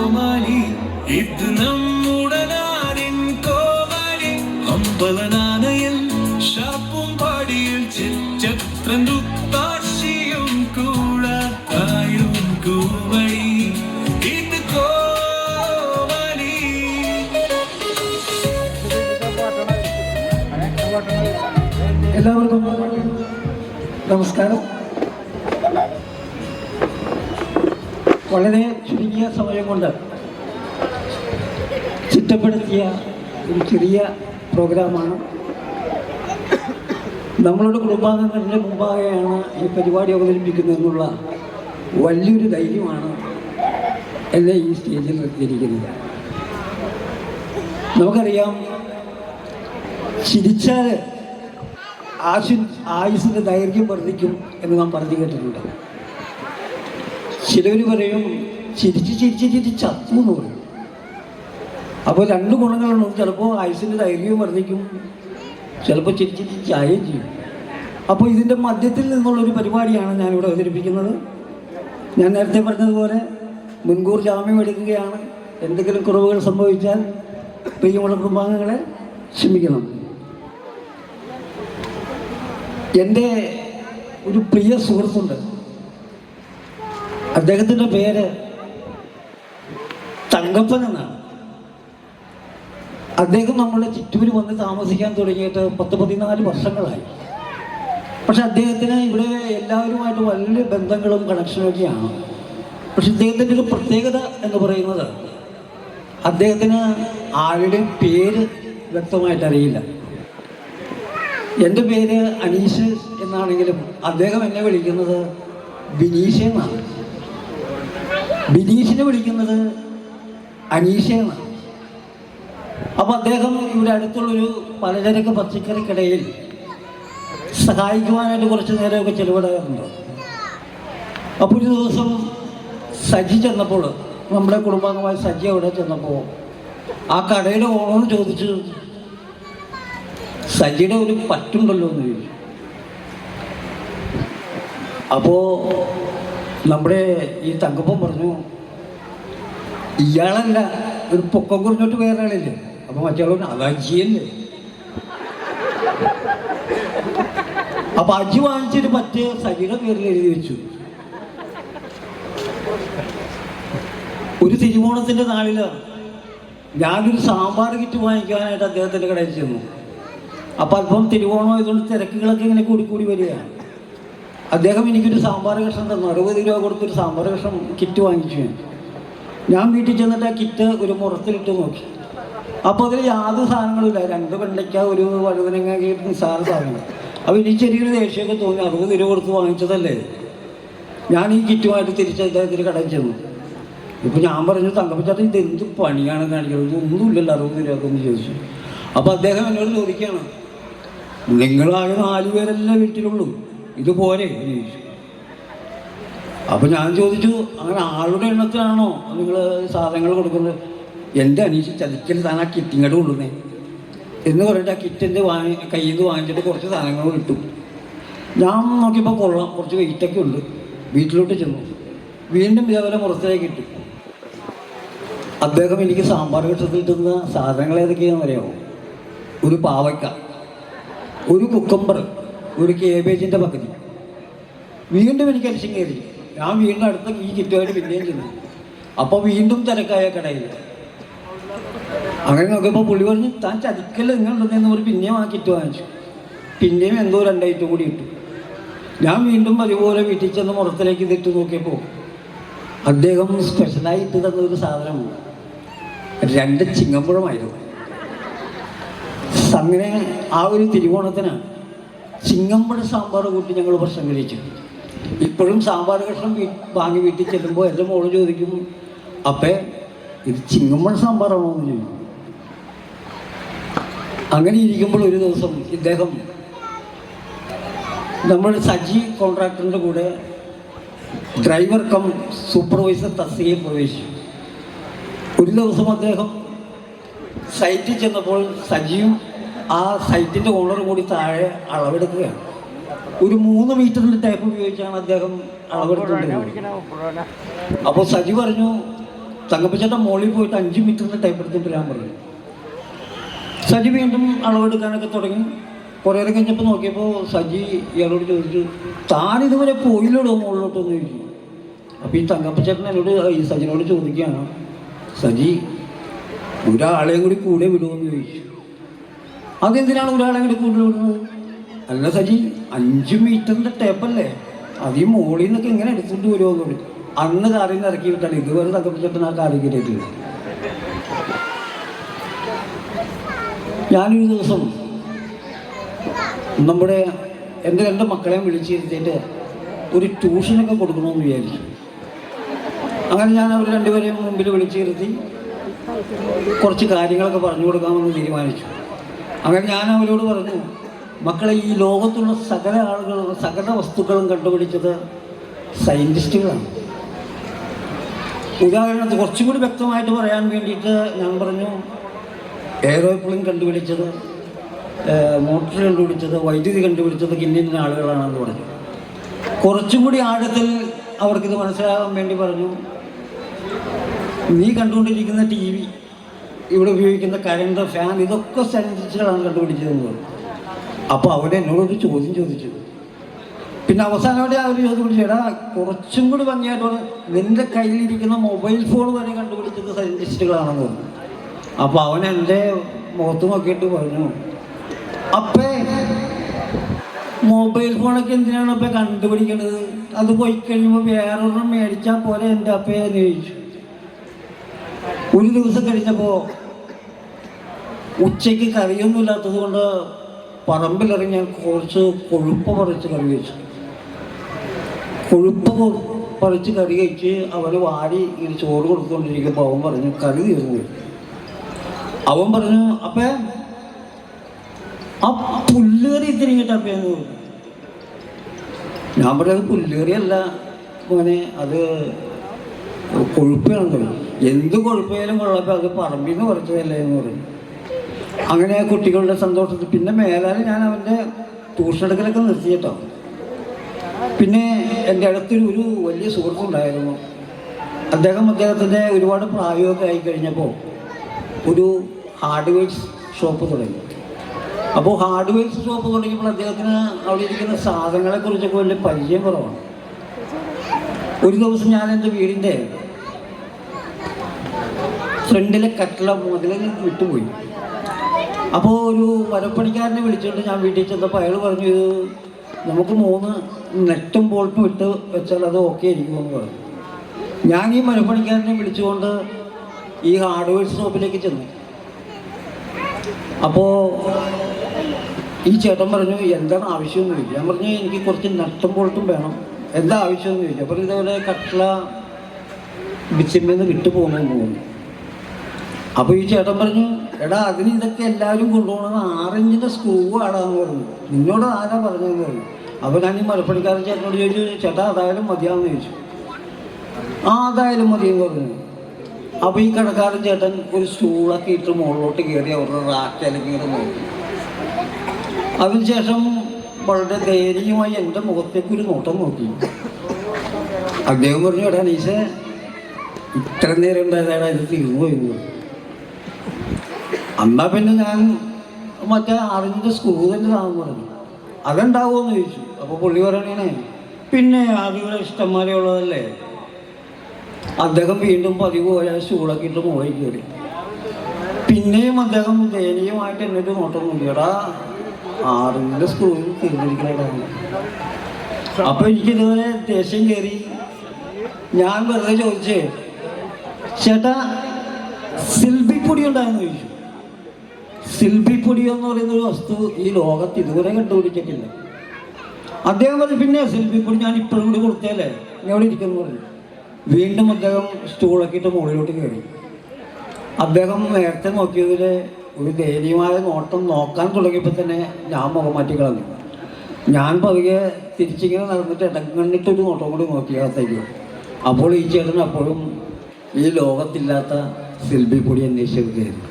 കോമലി. ഇത് നമ്മുടെ നാടിൻ കോമലി. അമ്പലനാണയൻ ഷാപ്പും പാടിയിൽ ചിറ്റത്രൻ ദുത്താശിയും കൂടാത്തായും കൂവഴി ഇത് കോമാളി എല്ലാവർക്കും നമസ്കാരം. വളരെ ചുരുങ്ങിയ സമയം കൊണ്ട് ചിട്ടപ്പെടുത്തിയ ഒരു ചെറിയ പ്രോഗ്രാമാണ്. നമ്മളുടെ കുടുംബാംഗങ്ങളുടെ മുമ്പാകെയാണ് ഈ പരിപാടി അവതരിപ്പിക്കുന്നതെന്നുള്ള വലിയൊരു ധൈര്യമാണ് എന്നെ ഈ സ്റ്റേജിൽ നിർത്തിയിരിക്കുന്നത്. നമുക്കറിയാം ചിരിച്ചാൽ ആശു ആയുസിന്റെ ദൈർഘ്യം വർദ്ധിക്കും എന്ന് നാം പറഞ്ഞു കേട്ടിട്ടുണ്ട്. ചിലവർ പറയും ചിരിച്ച് ചിരിച്ച് ചിരിച്ച് ചത്തു എന്ന് പറയും. അപ്പോൾ രണ്ട് ഗുണങ്ങളുണ്ട്. ചിലപ്പോൾ ആയുസിന്റെ ധൈര്യവും വർദ്ധിക്കും. ചിലപ്പോൾ ചിരിച്ച് ചിരിച്ച് ചായയും ചെയ്യും. അപ്പോൾ ഇതിന്റെ മധ്യത്തിൽ നിന്നുള്ളൊരു പരിപാടിയാണ് ഞാനിവിടെ അവതരിപ്പിക്കുന്നത്. ഞാൻ നേരത്തെ പറഞ്ഞതുപോലെ മുൻകൂർ ജാമ്യം എടുക്കുകയാണ്. എന്തെങ്കിലും കുറവുകൾ സംഭവിച്ചാൽ പ്രിയമുള്ള കുടുംബാംഗങ്ങളെ ക്ഷമിക്കണം. എന്റെ ഒരു പ്രിയ സുഹൃത്തുണ്ട്. അദ്ദേഹത്തിന്റെ പേര് തങ്കപ്പൻ എന്നാണ്. അദ്ദേഹം നമ്മുടെ ചുറ്റൂർ വന്ന് താമസിക്കാൻ തുടങ്ങിയിട്ട് പത്ത് പതിനാല് വർഷങ്ങളായി. പക്ഷെ അദ്ദേഹത്തിന് ഇവിടെ എല്ലാവരുമായിട്ട് വലിയ ബന്ധങ്ങളും കണക്ഷനൊക്കെയാണ് പക്ഷെ ഇദ്ദേഹത്തിന്റെ ഒരു പ്രത്യേകത എന്ന് പറയുന്നത് അദ്ദേഹത്തിന് ആരുടെയും പേര് വ്യക്തമായിട്ട് അറിയില്ല. എന്റെ പേര് അനീഷ് എന്നാണെങ്കിലും അദ്ദേഹം എന്നെ വിളിക്കുന്നത് ബിനീഷ് എന്നാണ്. ബിനീഷിനെ വിളിക്കുന്നത് അനീഷയാണ്. അപ്പൊ അദ്ദേഹം ഇവിടെ അടുത്തുള്ളൊരു പലചരക്ക് പച്ചക്കറി കടയിൽ സഹായിക്കുവാനായിട്ട് കുറച്ച് നേരമൊക്കെ ചെലവിടാറുണ്ട്. അപ്പോൾ ഒരു ദിവസം സജി ചെന്നപ്പോൾ നമ്മുടെ കുടുംബാംഗമായ സജി അവിടെ ചെന്നപ്പോൾ ആ കടയുടെ ഓണർ ചോദിച്ചു സജിയുടെ ഒരു പറ്റുണ്ടല്ലോ എന്ന് ചോദിച്ചു. അപ്പോ നമ്മുടെ ഈ തങ്കപ്പം പറഞ്ഞു ഇയാളല്ല ഒരു പൊക്കം കുറഞ്ഞിട്ട് വേറെ ആളില്ലേ അപ്പൊ മറ്റേ അതാജിയല്ലേ അപ്പൊ അജി വാങ്ങിച്ചിട്ട് മറ്റേ സജിയുടെ പേരിൽ എഴുതി വെച്ചു. ഒരു തിരുവോണത്തിന്റെ നാളിൽ ഞാനൊരു സാമ്പാർ കിറ്റ് വാങ്ങിക്കാനായിട്ട് അദ്ദേഹത്തിന്റെ കടയിൽ ചെന്നു. അപ്പൊ അല്പം തിരുവോണം ആയതുകൊണ്ട് തിരക്കുകളൊക്കെ ഇങ്ങനെ കൂടി കൂടി വരികയാണ്. അദ്ദേഹം എനിക്കൊരു സാമ്പാർ കഷ്ണം തന്നു. അറുപത് രൂപ കൊടുത്തൊരു സാമ്പാർ കഷ്ണം കിറ്റ് വാങ്ങിച്ചു ഞാൻ. ഞാൻ വീട്ടിൽ ചെന്നിട്ട് ആ കിറ്റ് ഒരു മുറത്തിലിട്ട് നോക്കി. അപ്പോൾ അതിൽ യാതൊരു സാധനങ്ങളില്ല രണ്ട് വെണ്ടയ്ക്ക ഒരു വഴുതനങ്ങ നിസ്സാര സാധനങ്ങൾ അപ്പോൾ എനിക്ക് ചെറിയൊരു ദേഷ്യമൊക്കെ തോന്നി. അറുപത് രൂപ കൊടുത്ത് വാങ്ങിച്ചതല്ലേ? ഞാൻ ഈ കിറ്റുമായിട്ട് തിരിച്ച് അദ്ദേഹത്തിന് കടയിൽ ചെന്നു. ഇപ്പം ഞാൻ പറഞ്ഞു തങ്കപ്പച്ചാട്ടൻ ഇത് എന്ത് പണിയാണ് കാണിക്കുന്നത്? ഇതൊന്നുമില്ലല്ലോ അറുപത് രൂപ എന്ന് ചോദിച്ചു. അപ്പോൾ അദ്ദേഹം എന്നോട് ചോദിക്കുകയാണ് നിങ്ങളായ നാല് പേരല്ലേ വീട്ടിലുള്ളൂ? ഇത് പോരെ ഞാൻ ചോദിച്ചു അങ്ങനെ ആളുടെ എണ്ണത്തിലാണോ നിങ്ങൾ സാധനങ്ങൾ കൊടുക്കുന്നത്? എന്റെ അനീഷ് ചതിക്കൽ താൻ ആ കിറ്റിങ്ങോട്ട് കൊണ്ടുവന്നേ. എന്ന് പറഞ്ഞിട്ട് ആ കിറ്റിന്റെ വാങ്ങി കയ്യിൽ നിന്ന് വാങ്ങിച്ചിട്ട് കുറച്ച് സാധനങ്ങൾ കിട്ടും ഞാൻ നോക്കിയപ്പോൾ കൊള്ളാം കുറച്ച് വെയിറ്റൊക്കെ ഉണ്ട്. വീട്ടിലോട്ട് ചെന്നു. വീണ്ടും ഇതേപോലെ പുറത്തേക്ക് കിട്ടി അദ്ദേഹം എനിക്ക് സാമ്പാർ കക്ഷത്തിൽ കിട്ടുന്ന സാധനങ്ങൾ ഏതൊക്കെയാണെന്ന് അറിയാമോ? ഒരു പാവയ്ക്ക ഒരു കുക്കമ്പർ ഒരു കേബേജിന്റെ പകുതി വീണ്ടും എനിക്ക് അലക്ഷ്യം കയറി. ഞാൻ വീണ്ടും അടുത്ത ഈ കിറ്റുമായിട്ട് പിന്നെയും ചെന്നു. അപ്പോൾ വീണ്ടും തിരക്കായ കടയിൽ. അങ്ങനെ നോക്കിയപ്പോൾ പുള്ളി പറഞ്ഞു താൻ ചതിക്കല്ല നിങ്ങളുണ്ടെന്ന് പറഞ്ഞ് പിന്നെയും ആ കിറ്റ് വാങ്ങിച്ചു. പിന്നെയും എന്തോ രണ്ടായിട്ട് കൂടി ഇട്ടു. ഞാൻ വീണ്ടും അതുപോലെ വീട്ടിൽ ചെന്ന് മുറത്തിലേക്ക് ഇതിട്ട് നോക്കിയപ്പോൾ അദ്ദേഹം സ്പെഷ്യലായിട്ട് തന്ന ഒരു സാധനമാണ്. രണ്ട് ചിങ്ങമ്പുഴമായിരുന്നു. അങ്ങനെ ആ ഒരു തിരുവോണത്തിന് ചിങ്ങമ്പുഴ സാമ്പാർ കൂട്ടി ഞങ്ങൾ ഭക്ഷണം കഴിച്ചു. ഇപ്പോഴും സാമ്പാർ കഷ്ണം വാങ്ങി വീട്ടിൽ ചെല്ലുമ്പോൾ എന്റെ മോൾ ചോദിക്കും അപ്പേ ഇത് ചിങ്ങമ്പുഴ സാമ്പാറാണോ എന്ന് ചോദിക്കും. അങ്ങനെ ഇരിക്കുമ്പോൾ ഒരു ദിവസം ഇദ്ദേഹം നമ്മൾ സജി കോൺട്രാക്ടറിന്റെ കൂടെ ഡ്രൈവർ കം സൂപ്പർവൈസർ തസ്തികയിൽ പ്രവേശിച്ചു. ഒരു ദിവസം അദ്ദേഹം സൈറ്റിൽ ചെന്നപ്പോൾ സജിയും ആ സൈറ്റിന്റെ ഓണർ കൂടി താഴെ അളവെടുക്കുകയാണ്. ഒരു മൂന്ന് മീറ്ററിന്റെ ടേപ്പ് ഉപയോഗിച്ചാണ് അദ്ദേഹം അളവെടുത്തുകൊണ്ടിരുന്നത്. അപ്പോൾ സജി പറഞ്ഞു തങ്കപ്പച്ചേട്ടൻ മോളിൽ പോയിട്ട് അഞ്ച് മീറ്ററിന്റെ ടൈപ്പ് എടുത്തിട്ട് വരാൻ പറഞ്ഞു. സജി വീണ്ടും അളവെടുക്കാനൊക്കെ തുടങ്ങി. കുറേ നേരം കഴിഞ്ഞപ്പോൾ നോക്കിയപ്പോൾ സജി ഇയാളോട് ചോദിച്ചു താൻ ഇതുവരെ പോയില്ലടോ മുകളിലോട്ടൊന്ന് ചോദിച്ചു അപ്പോൾ ഈ തങ്കപ്പച്ചേട്ടൻ എന്നോട് ഈ സജിനോട് ചോദിക്കുകയാണ് സജി ഒരാളെയും കൂടി കൂടെ വിടുമെന്ന് ചോദിച്ചു. അതെന്തിനാണ് ഒരാളെ കൂടി കൂടുതൽ വിടുന്നത് അല്ല സജി അഞ്ച് മീറ്ററിന്റെ ടേപ്പല്ലേ അത് ഈ മോളിൽ നിന്നൊക്കെ ഇങ്ങനെ എടുത്തുകൊണ്ട് വരുമോ അന്ന് കാറിൽ നിന്ന് ഇറക്കി വിട്ടാൽ ഇതുവരെ തകർത്തിട്ട് ആ കാറിൽ കയറ്റിയിട്ടില്ല ഞാനൊരു ദിവസം നമ്മുടെ എന്റെ രണ്ട് മക്കളെയും വിളിച്ചിരുത്തിയിട്ട് ഒരു ട്യൂഷനൊക്കെ കൊടുക്കണമെന്ന് വിചാരിച്ചു. അങ്ങനെ ഞാൻ അവർ രണ്ടുപേരെയും മുമ്പിൽ വിളിച്ചിരുത്തി കുറച്ച് കാര്യങ്ങളൊക്കെ പറഞ്ഞു കൊടുക്കാമെന്ന് തീരുമാനിച്ചു. അങ്ങനെ ഞാൻ അവരോട് പറഞ്ഞു മക്കളെ ഈ ലോകത്തുള്ള സകല ആളുകളും സകല വസ്തുക്കളും കണ്ടുപിടിച്ചത് സയന്റിസ്റ്റുകളാണ് ഉദാഹരണത്തിന് കുറച്ചും കൂടി വ്യക്തമായിട്ട് പറയാൻ വേണ്ടിയിട്ട് ഞാൻ പറഞ്ഞു എയറോപ്ലെയിൻ കണ്ടുപിടിച്ചത് മോട്ടർ കണ്ടുപിടിച്ചത് വൈദ്യുതി കണ്ടുപിടിച്ചത് ഇന്ന ആളുകളാണെന്ന് പറഞ്ഞു. കുറച്ചും കൂടി ആഴത്തിൽ അവർക്കിത് മനസ്സിലാകാൻ വേണ്ടി പറഞ്ഞു നീ കണ്ടുകൊണ്ടിരിക്കുന്ന ടി വി ഇവിടെ ഉപയോഗിക്കുന്ന കരണ്ട് ഫാൻ ഇതൊക്കെ സയന്റിസ്റ്റുകളാണ് കണ്ടുപിടിച്ചതെന്ന് അപ്പോൾ അവിടെ എന്നോടൊരു ചോദ്യം ചോദിച്ചു. പിന്നെ അവസാനമായിട്ട് അവർ ചോദിച്ചു എടാ കുറച്ചും കൂടി ഭംഗിയായിട്ട് നിന്റെ കയ്യിലിരിക്കുന്ന മൊബൈൽ ഫോൺ വരെ കണ്ടുപിടിച്ചത് സയന്റിസ്റ്റുകളാണെന്ന് പറഞ്ഞു അപ്പോൾ അവൻ എന്റെ മുഖത്ത് നോക്കിയിട്ട് പറഞ്ഞു അപ്പേ മൊബൈൽ ഫോണൊക്കെ എന്തിനാണ് അപ്പം കണ്ടുപിടിക്കണത് അത് പോയി കഴിയുമ്പോൾ വേറൊരെണ്ണം മേടിച്ചാൽ പോലെ എന്റെ അപ്പേ എന്ന് ചോദിച്ചു. ഒരു ദിവസം കഴിഞ്ഞപ്പോൾ ഉച്ചയ്ക്ക് കറിയൊന്നും ഇല്ലാത്തത് കൊണ്ട് പറമ്പിലിറങ്ങി കുറച്ച് കൊഴുപ്പ് പറിച്ച് കറി വെച്ചു. കൊഴുപ്പ് പറിച്ച് കറി കഴിച്ച് അവന് വാരി ഇങ്ങനെ ചോറ് കൊടുത്തുകൊണ്ടിരിക്കുമ്പോൾ അവൻ പറഞ്ഞു കറി തീർന്നു. അവൻ പറഞ്ഞു അപ്പേ ആ പുല്ലുകറി തിരിഞ്ഞിട്ട് അപ്പേന്ന് ഞാൻ പറഞ്ഞത് പുല്ലുകറിയല്ല മോനെ അത് പറഞ്ഞു. എന്ത് കൊഴുപ്പായാലും കൊള്ളപ്പോൾ അത് പറമ്പിൽ നിന്ന് കുറച്ചതല്ലേ എന്ന് പറഞ്ഞു. അങ്ങനെ കുട്ടികളുടെ സന്തോഷത്തിൽ പിന്നെ മേലാൽ ഞാൻ അവന്റെ ട്യൂഷനെടുക്കലൊക്കെ നിർത്തി കേട്ടോ. പിന്നെ എന്റെ അടുത്തൊരു ഒരു വലിയ സുഹൃത്തുണ്ടായിരുന്നു അദ്ദേഹം അദ്ദേഹത്തിന്റെ ഒരുപാട് പ്രായമൊക്കെ ആയി കഴിഞ്ഞപ്പോൾ ഒരു ഹാർഡ്വെയർസ് ഷോപ്പ് തുടങ്ങി. അപ്പോൾ ഹാർഡ്വെയർസ് ഷോപ്പ് തുടങ്ങിയപ്പോൾ അദ്ദേഹത്തിന് അവിടെ ഇരിക്കുന്ന സാധനങ്ങളെക്കുറിച്ചൊക്കെ വലിയ പരിചയം കുറവാണ്. ഒരു ദിവസം ഞാൻ എന്റെ വീടിന്റെ ഫ്രണ്ടിലെ കട്ടില മുതലിൽ വിട്ടുപോയി. അപ്പോൾ ഒരു മരപ്പണിക്കാരനെ വിളിച്ചുകൊണ്ട് ഞാൻ വീട്ടിൽ ചെന്നപ്പോൾ അയാൾ പറഞ്ഞു ഇത് നമുക്ക് മൂന്ന് നെറ്റും ബോൾട്ടും ഇട്ട് വെച്ചാൽ അത് ഓക്കെ ആയിരിക്കുമെന്ന് പറഞ്ഞു. ഞാൻ ഈ മരപ്പണിക്കാരനെ വിളിച്ചുകൊണ്ട് ഈ ഹാർഡ്വെയർ ഷോപ്പിലേക്ക് ചെന്നു. അപ്പോൾ ഈ ചേട്ടൻ പറഞ്ഞു എന്താണ് ആവശ്യമെന്ന് ചോദിച്ചു ഞാൻ പറഞ്ഞു എനിക്ക് കുറച്ച് നട്ടും ബോൾട്ടും വേണം. എന്താ ആവശ്യമെന്ന് ചോദിച്ചു അപ്പോൾ ഇതേപോലെ കട്ട്ല ബിച്ചിമ്മേന്ന് വിട്ടു പോകുന്നു അപ്പോൾ ഈ ചേട്ടൻ പറഞ്ഞു എടാ അതിന് ഇതൊക്കെ എല്ലാവരും കൊണ്ടുപോകണം ആറിഞ്ചിന്റെ സ്ക്രൂ ആടാന്ന് പറഞ്ഞു. നിന്നോട് ആരാ പറഞ്ഞതെന്ന് പറഞ്ഞു അപ്പോൾ ഞാൻ ഈ മലപ്പണിക്കാരൻ ചേട്ടനോട് ചോദിച്ചു ചേട്ടാ അതായാലും മതിയാന്ന് ചോദിച്ചു. ആ അതായാലും മതിയെന്ന് പറഞ്ഞു. അപ്പോൾ ഈ കടക്കാരൻ ചേട്ടൻ ഒരു സ്റ്റൂളൊക്കെ ഇട്ട് മുകളിലോട്ട് കയറി അവരുടെ റാക്കയിലേക്ക് ഇങ്ങനെ നോക്കി അതിനുശേഷം വളരെ ധൈര്യമായി എന്റെ മുഖത്തേക്ക് ഒരു നോട്ടം നോക്കി. അദ്ദേഹം പറഞ്ഞു എടാ നീശേ ഇത്ര നേരം ഉണ്ടായതാണ് ഇത് തീർന്നു പോയിരുന്നു എന്നാ പിന്നെ ഞാൻ മറ്റേ അറിഞ്ഞിട്ട് സ്കൂൾ തന്നെ താന്ന് പറഞ്ഞു. അതുണ്ടാവുമെന്ന് ചോദിച്ചു. അപ്പോൾ പുള്ളി പറയണേ പിന്നെ അതിവിടെ ഇഷ്ടംമാരെ ഉള്ളതല്ലേ? അദ്ദേഹം വീണ്ടും പതിവ് പോലെ സ്റ്റൂളൊക്കെ ഇട്ട് മുകളിൽ കയറി. പിന്നെയും അദ്ദേഹം ദയനീയമായിട്ട് എന്നിട്ട് നോട്ടം നോക്കിയടാ ആറിന്റെ സ്കൂളിൽ തീർന്നിരിക്കണടാ അപ്പൊ എനിക്കിതുപോലെ ദേഷ്യം കയറി. ഞാൻ വെറുതെ ചോദിച്ചേ ചേട്ടാ സിൽബിപ്പൊടി ഉണ്ടായിരുന്നു ചോദിച്ചു. സിൽബി പൊടി എന്ന് പറയുന്ന ഒരു വസ്തു ഈ ലോകത്ത് ഇതുവരെ കണ്ടുപിടിച്ചിട്ടില്ല. അദ്ദേഹം പറഞ്ഞു പിന്നെ ശില്പിപ്പൊടി പൊടി ഞാൻ ഇപ്പോഴും കൂടി കൊടുത്തല്ലേ ഞാൻ ഇവിടെ ഇരിക്കുന്നു പറഞ്ഞു. വീണ്ടും അദ്ദേഹം സ്റ്റൂളൊക്കെ ഇട്ട് മുകളിലോട്ട് കയറി. അദ്ദേഹം നേരത്തെ നോക്കിയതിൽ ഒരു ദയനീയമായ നോട്ടം നോക്കാൻ തുടങ്ങിയപ്പോൾ തന്നെ ഞാൻ മുഖം മാറ്റി കളഞ്ഞു. ഞാൻ പതുക്കെ തിരിച്ചിങ്ങനെ നടന്നിട്ട് ഇടങ്ങണ്ണിട്ട് ഒരു നോട്ടം കൂടി നോക്കി അകത്തേക്ക് അപ്പോൾ ഈ ചേട്ടൻ അപ്പോഴും ഈ ലോകത്തില്ലാത്ത സിൽബി പൊടി അന്വേഷിച്ചെടുക്കുകയായിരുന്നു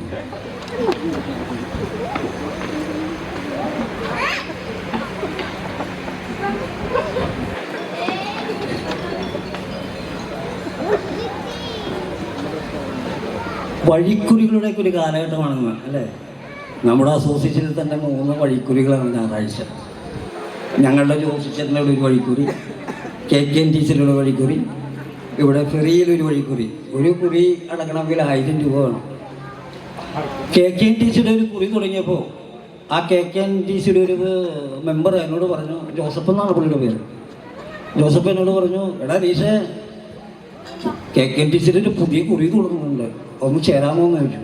വഴിക്കുറികളുടെയൊക്കെ ഒരു കാലഘട്ടമാണെന്ന് അല്ലേ? നമ്മുടെ അസോസിയേഷനിൽ തന്നെ മൂന്ന് വഴിക്കുരികളാണ് ഞായറാഴ്ച. ഞങ്ങളുടെ ജോസിച്ചേട്ടനോട് ഒരു വഴിക്കുറി കെ കെ എൻ ടി സിയിലുള്ള വഴിക്കുറി ഇവിടെ ഫെറിയിലൊരു വഴിക്കുറി ഒരു കുറി അടക്കണമെങ്കിൽ ആയിരം രൂപ വേണം. കെ കെ എൻ ടി സിയുടെ ഒരു കുറി തുടങ്ങിയപ്പോൾ ആ കെ കെ എൻ ടി സിയുടെ ഒരു മെമ്പർ എന്നോട് പറഞ്ഞു ജോസഫ് എന്നാണ് പുള്ളിയുടെ പേര്? ജോസഫ് എന്നോട് പറഞ്ഞു എടാ നീഷേ കെ കെ എൻ ടി സിയുടെ ഒരു പുതിയ കുറി തുടങ്ങുന്നുണ്ട്. ഒന്ന് ചേരാമോ എന്ന് ചോദിച്ചു.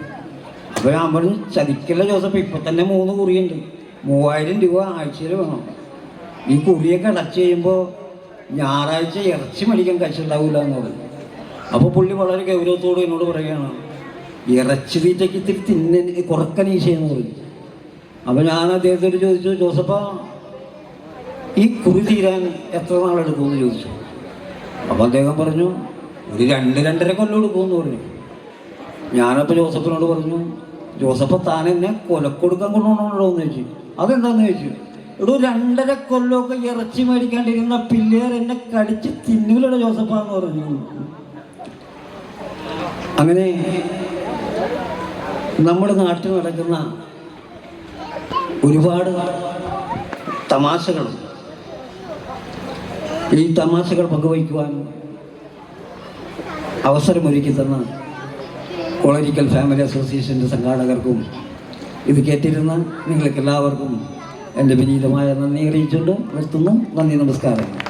അപ്പോൾ ഞാൻ പറഞ്ഞു ചതിക്കല്ല ജോസഫ് ഇപ്പം തന്നെ മൂന്ന് കുറിയുണ്ട്. മൂവായിരം രൂപ ആഴ്ചയിൽ വേണം. ഈ കുറിയൊക്കെ അടച്ചു കഴിയുമ്പോൾ ഞായറാഴ്ച ഇറച്ചി മേടിക്കാൻ കഴിച്ചിട്ടുണ്ടാവില്ല എന്ന് പറഞ്ഞു അപ്പോൾ പുള്ളി വളരെ ഗൗരവത്തോട് എന്നോട് പറയുകയാണ് ഇറച്ചി തീറ്റയ്ക്ക് ഇത്തിരി തിന്ന കുറക്കനീശയെന്ന് പറഞ്ഞു അപ്പൊ ഞാൻ അദ്ദേഹത്തോട് ചോദിച്ചു ജോസഫ ഈ കുറി തീരാൻ എത്ര നാളെടുക്കുമെന്ന് ചോദിച്ചു. അപ്പോൾ അദ്ദേഹം പറഞ്ഞു ഒരു രണ്ട് രണ്ടര കൊല്ലം എടുക്കുമെന്ന് പറഞ്ഞു. ഞാനപ്പോൾ ജോസഫിനോട് പറഞ്ഞു ജോസഫ് താൻ എന്നെ കൊലക്കൊടുക്കാൻ കൊണ്ടുപോകണമല്ലോ എന്ന് ചോദിച്ചു. അതെന്താന്ന് ചോദിച്ചു. ഇവിടെ രണ്ടര കൊല്ലമൊക്കെ ഇറച്ചി മേടിക്കാണ്ടിരുന്ന പിള്ളേർ എന്നെ കടിച്ച് തിന്നുകളുടെ ജോസഫാന്ന് പറഞ്ഞു. അങ്ങനെ നമ്മുടെ നാട്ടിൽ നടക്കുന്ന ഒരുപാട് തമാശകളുണ്ട് ഈ തമാശകൾ പങ്കുവയ്ക്കുവാൻ അവസരമൊരുക്കി തന്ന കൊളരിക്കൽ ഫാമിലി അസോസിയേഷന്റെ സംഘാടകർക്കും ഇത് കേട്ടിരുന്ന നിങ്ങൾക്കെല്ലാവർക്കും എന്റെ വിനീതമായ നന്ദി അറിയിച്ചുകൊണ്ട് നിർത്തുന്നു. നന്ദി നമസ്കാരം.